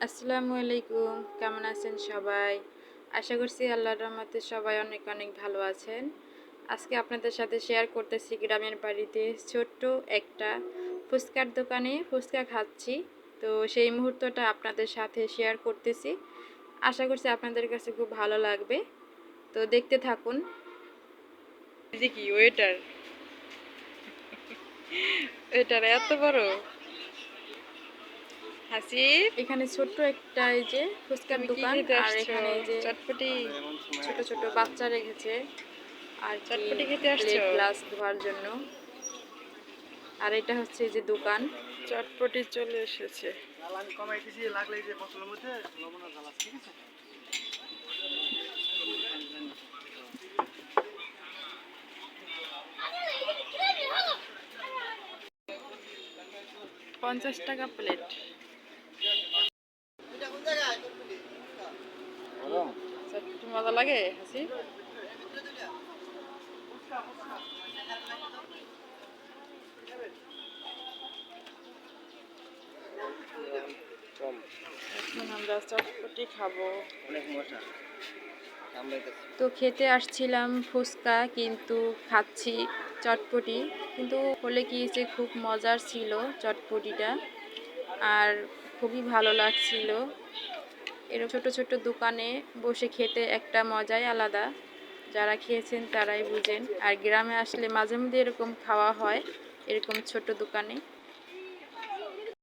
আসসালামু আলাইকুম, কেমন আছেন সবাই? আশা করছি আল্লাহর রহমতে সবাই অনেক অনেক ভালো আছেন। আজকে আপনাদের সাথে শেয়ার করতেছি গ্রামের বাড়িতে ছোট্ট একটা ফুচকার দোকানে ফুচকা খাচ্ছি। তো সেই মুহূর্তটা আপনাদের সাথে শেয়ার করতেছি। আশা করছি আপনাদের কাছে খুব ভালো লাগবে। তো দেখতে থাকুন। ওয়েটার? ওয়েটার এত বড়? হাসিব এখানে ছোট্ট একটা এই যে ফুচকার দোকান আর এখানে এই যে চটপটি। ছোট ছোট বাচ্চা রেখেছে। আর চটপটি খেতে আসছে? গ্লাস ধোয়ার জন্য। আর এটা হচ্ছে এই যে দোকান। চটপটি চলে এসেছে। লাগলে যে বোতলের মধ্যে লবণ আর জাল ঠিক আছে পঞ্চাশ টাকা প্লেট চটপটি মজা লাগে হাসি? এখন আমরা চটপটি খাব। তো খেতে আসছিলাম ফুচকা কিন্তু খাচ্ছি চটপটি। কিন্তু হলে কি যে খুব মজার ছিল চটপটিটা আর খুবই ভালো লাগছিল। এরকম ছোট ছোট দোকানে বসে খেতে একটা মজাই আলাদা। যারা খেয়েছেন তারাই বুঝেন। আর গ্রামে আসলে মাঝে মধ্যে এরকম খাওয়া হয়, এরকম ছোট দোকানে।